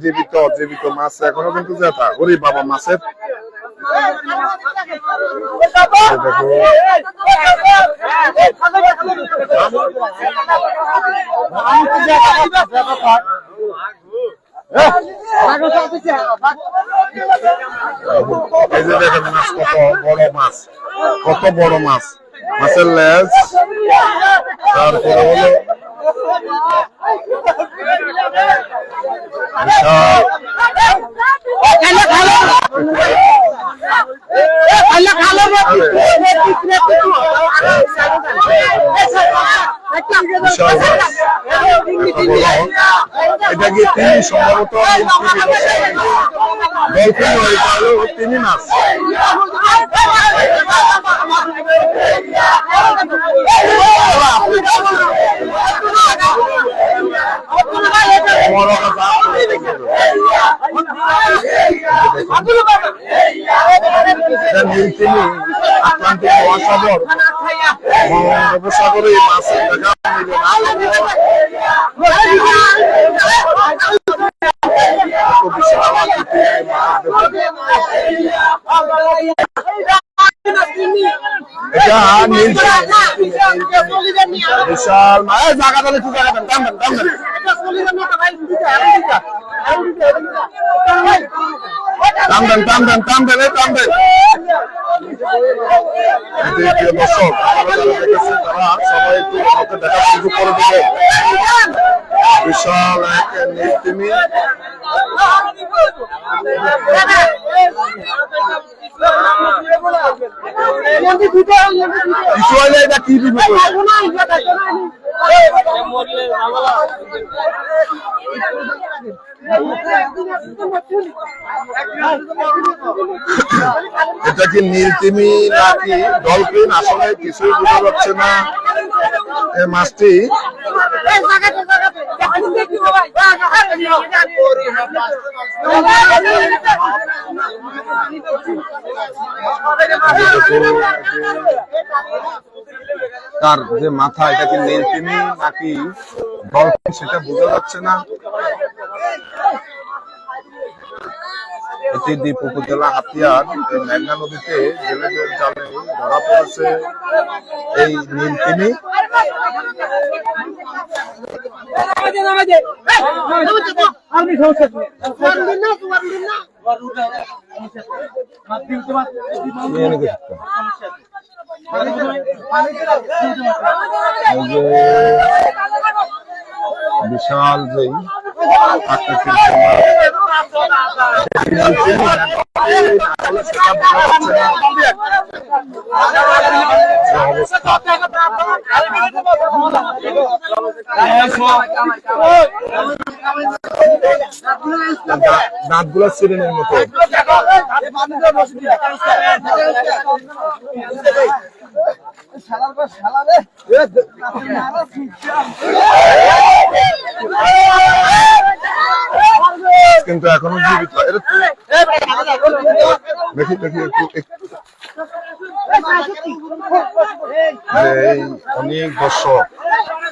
জীবিত জীবিত মাছ এখনও কিন্তু জেতা ওরে বাবা মাছের এই মাছ কত বড় মাছ। কত বড় মাছ? মাছের লেজ তারপরে হলো এটা কি তিনি সম্ভবত? তিনি মাছ। আটলান্টিক মহাসাগর বঙ্গোপসাগরে মাছের দেখা মিলে না এত বিশাল আকৃতির এই মাছ দেখুন। এটা নীলতিমি বিশাল মাছ এই জায়গা তাহলে একটু জায়গা দেন দাম দেন দাম দেন টান দেন টান দেন টান দেন এই টান দেন এই যে প্রিয় দর্শক আপনারা যারা দেখেছেন তারা সবাই একটু আমাকে দেখার সুযোগ করে দেবেন বিশাল এক নীলতিমি এটা কি দিবে এটা কি নীলতিমি নাকি ডলফিন? আসলে কিছুই বোঝা যাচ্ছে না। এই মাছটি তার যে মাথা এটা কি তিনি নাকি সেটা বোঝা যাচ্ছে না। এটি দ্বীপ উপজেলা হাতিয়ার মেঘনা নদীতে জেলেদের জালে ধরা পড়েছে। এই নীলতিমি নিয়ে নিয়ে এই যে বিশাল যেই আকৃতির যে মাছ, নীলতিমি কিন্তু এখনও জীবিত। দেখি দেখি একটু একটু- অনেক দর্শক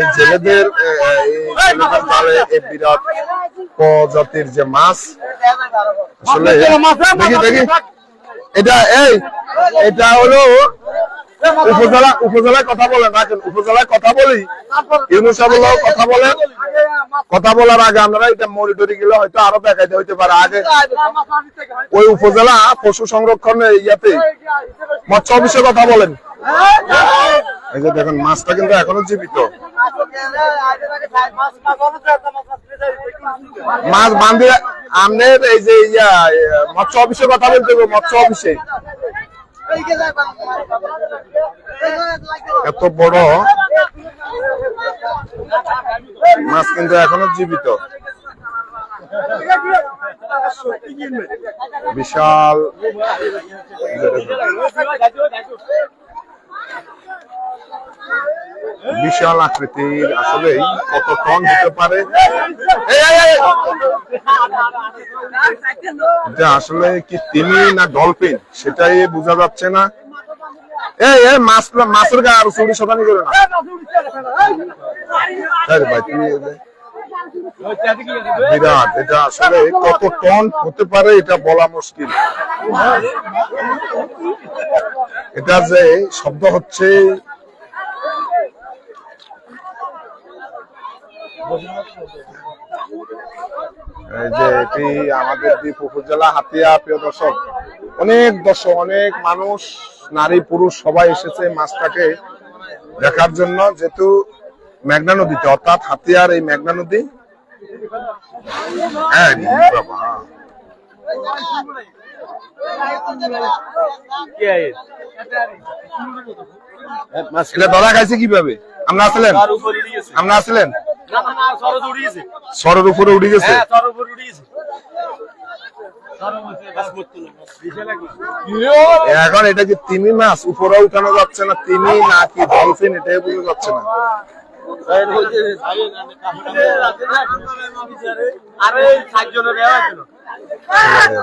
এই জেলেদের জালে বিরাট প্রজাতির যে মাছ আসলে দেখি দেখি। এটা এই এটা হলো উপজেলা উপজেলায় কথা বলেন রাখেন উপজেলায় কথা বলি। ইউনুস সাহেবুল্লাহ কথা বলেন কথা বলার আগে আমরা এটা মনিটরি গেলে হয়তো আরও দেখাইতে হইতে পারে। আগে ওই উপজেলা পশু সংরক্ষণ ইয়াতে মৎস্য অফিসে কথা বলেন। এই যে দেখেন, মাছটা কিন্তু এখনও জীবিত। মাছ বান্ধে আমনের এই যে মৎস্য অফিসে কথা বলতে মৎস্য অফিসে। এত বড় মাছ কিন্তু এখনও জীবিত। বিশাল। বিশাল আকৃতির আসলে কত টন হতে পারে! এটা আসলে কি তিমি না ডলফিন? সেটাই বোঝা যাচ্ছে না। বিরাট আসলে কত টন হতে পারে এটা বলা মুশকিল। এটা যে শব্দ হচ্ছে যে এটি আমাদের দ্বীপ উপজেলা হাতিয়া প্রিয় দর্শক অনেক দর্শক অনেক মানুষ নারী পুরুষ সবাই এসেছে মাছটাকে দেখার জন্য। যেহেতু মেঘনা নদীতে অর্থাৎ হাতিয়ার এই মেঘনা নদী। হ্যাঁ বাবা। এটা ধরা খাইছে কীভাবে? আমরা আসলেন আমরা আসলেন সরের উপরে উঠে গেছে? এখন এটা কি তিমি মাছ? উপরে উঠানো যাচ্ছে না তিমি না কি ডলফিন এটাই বোঝা যাচ্ছে না। আরে সাতজনে দেওয়া ছিল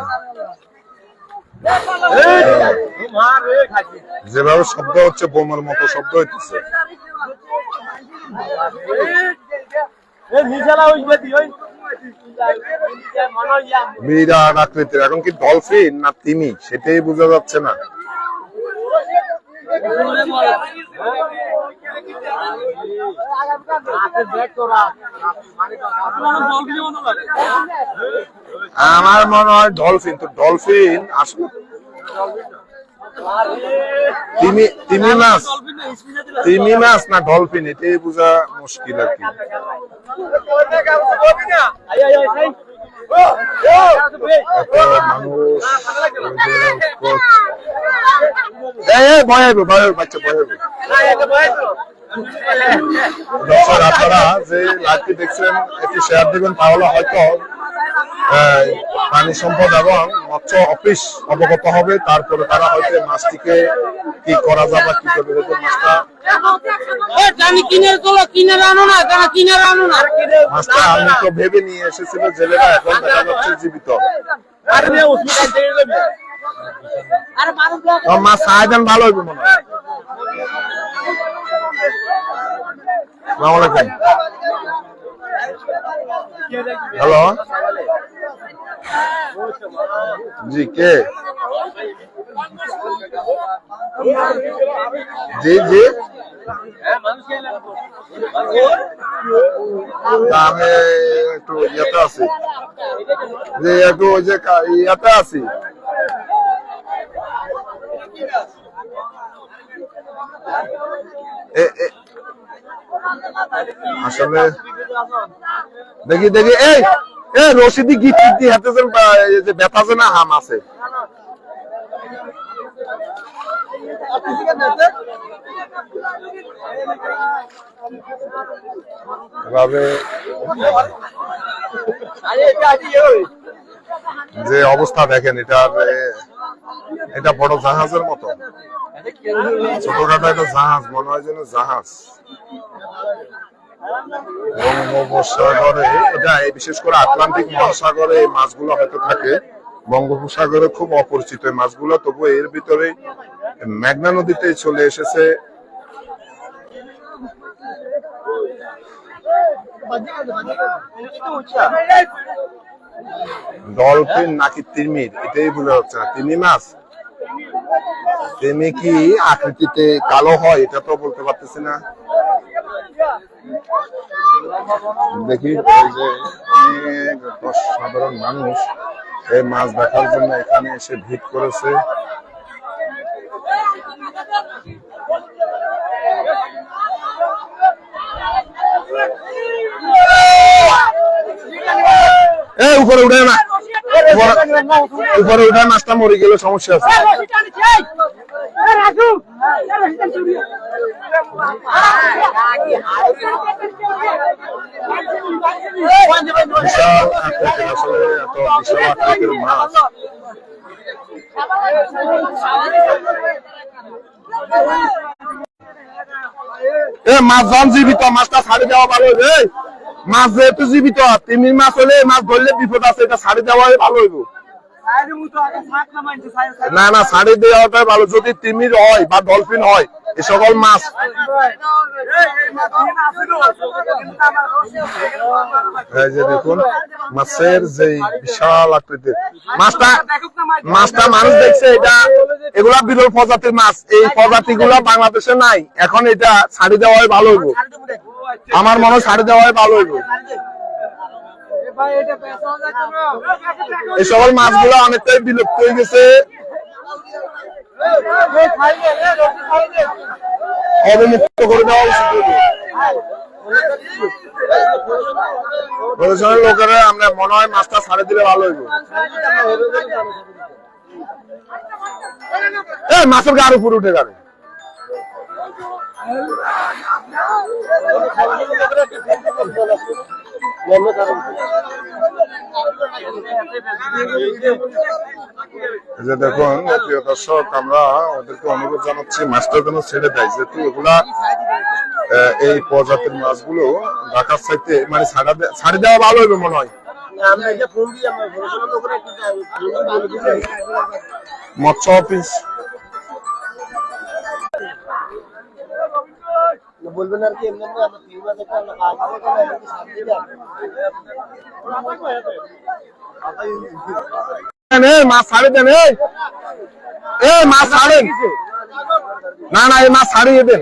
মার রে খাচ্ছি যেভাবে শব্দ হচ্ছে, বোমার মতো শব্দ হইতেছে। বিরাট আকৃতির, এখন কি ডলফিন না তিমি? সেটাই বোঝা যাচ্ছে না। মনে আমার মনে হয় ডলফিন তো ডলফিন আসলে। তিমি মাছ। তিমি মাছ না আপনারা যে লাইভটি দেখছেন, একটু শেয়ার দিবেন, তাহলে হয়তো প্রাণী সম্পদ এবং মৎস্য অফিস অবগত হবে তারপরে তারা হয়তো মাছটিকে কি করা যাবে কি করবে যাতে মাছটা কিনে কিনে আনো না কেন কিনে আনো মাছটা আমি তো ভেবে নিয়ে এসেছিল জেলেরা এখন দেখা যাচ্ছে জীবিত। মাছ সাহায্যান ভালো হইবে মনে হয়। হ্যালো? জি কে জি জি তা আমি একটু ইয়েতে আছি যে একটু ওই যে কা- ইয়েতে আছি এ- এ- আসলে দেখি দেখি এই রশিদি দি হাতেছেন যে না হাম আছে। যে অবস্থা দেখেন, এটার এটা বড় জাহাজের মতো। ছোটখাটো একটা জাহাজ, মনে হয় যেন জাহাজ। বঙ্গোপসাগরে এটা বিশেষ করে আটলান্টিক মহাসাগরে এই মাছগুলো হয়তো থাকে। বঙ্গোপসাগরে খুব অপরিচিত এই মাছগুলো তবু এর ভিতরে মেঘনা নদীতে চলে এসেছে। ডলফিন নাকি তিমির, এটাই বোঝা যাচ্ছে না। তিমি মাছ? তিমি কি আকৃতিতে কালো হয়, এটা তো বলতে পারতেছি না। দেখি, এই যে সাধারণ মানুষ, এই মাছ দেখার জন্য এখানে এসে ভিড় করেছে। উপরে উঠে না। উপরে উঠে মাছটা মরে গেলে সমস্যা আছে। মাছ যখন জীবিত মাছটা ছাড়ি দেওয়া ভালো মাছ যেহেতু জীবিত তিমির মাছ হলে মাছ ধরলে বিপদ আছে, এটা ছাড়ি দেওয়াই ভালো হইব। না না ভালো। যদি তিমির হয় বা ডলফিন হয়, এ সকল মাছ। দেখুন, মাছের যে বিশাল আকৃতির। মাছটা মাছটা মানুষ দেখছে, এটা এগুলা বিরল প্রজাতির মাছ। এই প্রজাতি গুলা বাংলাদেশে নাই। এখন এটা ছাড়ি দেওয়াই ভালো হইব। আমার মনে হয় ছাড়ি দেওয়াই ভালো হইব। এই সকল মাছগুলো অনেকটাই বিলুপ্ত হয়ে গেছে। অবমুক্ত করে দেওয়া লোকেরা, আমরা মনে হয় মাছটা ছাড়ে দিলে ভালো হইব। মাছের গাড়ি উপরে উঠে এই যে দেখুন, প্রিয় দর্শক, আমরা ওদেরকে অনুরোধ জানাচ্ছি, মাছটা যেন ছেড়ে দেয়। যেহেতু এগুলা এই প্রজাতির মাছগুলো ঢাকার সাইতে মানে ছাড়া দেওয়া ভালো হবে মনে হয়। মৎস্য অফিস বলবেন আর কি, এমনি মাছ ছাড়ে দেন এই, মাছ ছাড়েন। না না, এই মাছ ছাড়িয়ে দেন।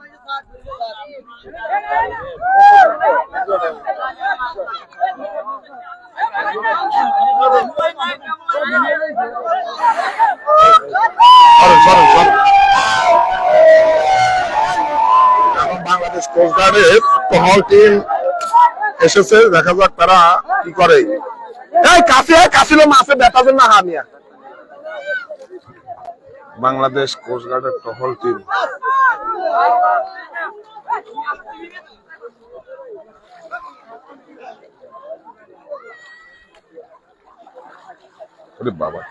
বাংলাদেশ কোস্ট গার্ডের টহল টিম এসেছে, দেখা যাক তারা কি করে। কাছে না হামিয়া বাংলাদেশ কোস্ট গার্ডের টহল টিম ওরে বাবা।